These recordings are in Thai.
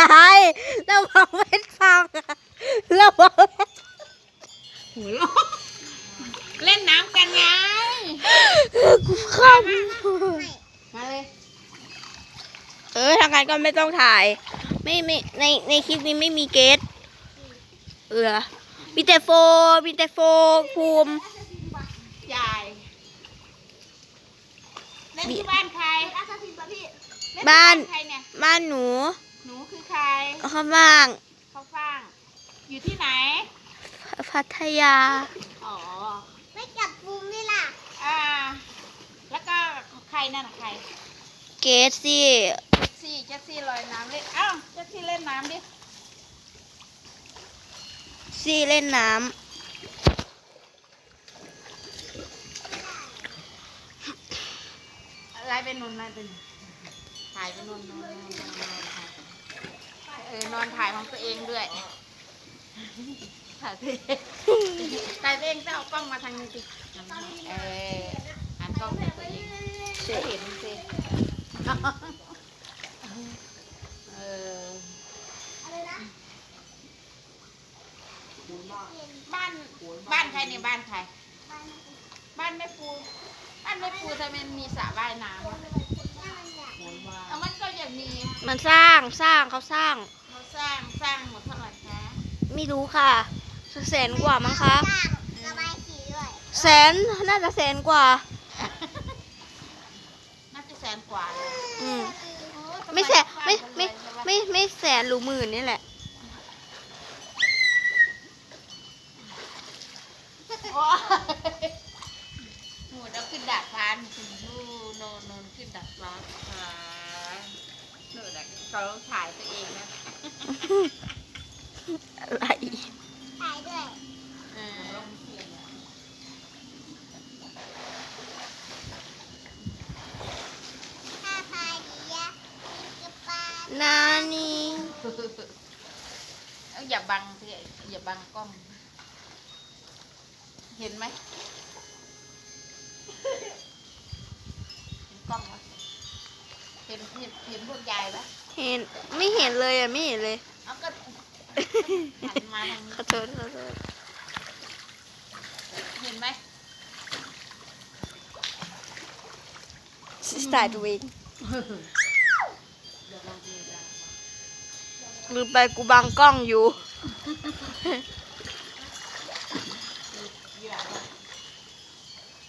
ยายระวังเม็ดพังอะระวังเม็ดหัวเราะเล่นน้ำกันไงกูเข้ามาเลย เออทางการก็ไม่ต้องถ่าย ไม่ไม่ในในคลิปนี้ไม่มีเกสเออมีแต่โฟมีแต่โฟภูมิยายเล่นที่บ้านใครบ้านเล่ที่ใครเนี่ยบ้านหนู หนูคือใครข้างล่างเขาฟังอยู่ที่ไหน พัทยา อ๋อ ไม่จับปูนี่ล่ะ อ่า แล้วก็ใครนั่นน่ะใคร เกสซี่เจ็ดซี่เจ็ดซี่ลอยน้ำเล่นอ้าวเจ็ดซี่เล่นน้ำดิ ซี่เล่นน้อะไรเป็นนนอะไรเป็นถ่ายเป็นนนนนนนนถ่าย เออนอนถ่ายของตัวเองด้วยถ่ายตัวเองถ่ายตัวเองจะเอากล้องมาทางนี้สิเออหันกล้องใส่ตัวเองจะเห็นสิเอออะไรนะบ้านบ้านใครเนี่ยบ้านใคร บ้านแม่ปูบ้านแม่ปูทำไมมีสระว่ายน้ำอะเอามันก็อย่างมีำมันสร้างสร้างเขาสร้างเขา สร้างสร้างหมดเท่าไหร่คะไม่รู้ค่ะแสนกว่ามั้งคะระบายสีด้วย แสนน่าจะแสนกว่า น่าจะแสนกว่าเลยอืมโอ้ทำไม่แสนสร้างไม่กันไม่เลยใช่ปะไม่ไม่แสนหรือหมื่นนี่แหละ โอ้ยหมูเราขึ้นดาดฟ้าถึงนู่นโนนโนนขึ้นดาดฟ้า ค่ะหนูน่ะเขาถ่ายตัวเองนะอะไรถ่ายด้วยเออถ้าพายดีอะมีกระปานานี่เอาอย่าบังสิอย่าบังกล้อง เห็นไหมเห็นกล้องไหมเห็นเห็นเห็นพวกยายปะเห็นไม่เห็นเลยอะไม่เห็นเลยเอาก็หันมาทางนี้ขอโทษขอโทษเห็นไหมสายตัวเองลืมไปกูบังกล้องอยู่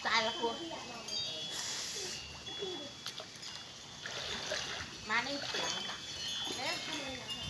ตายแล้วกู Thank you.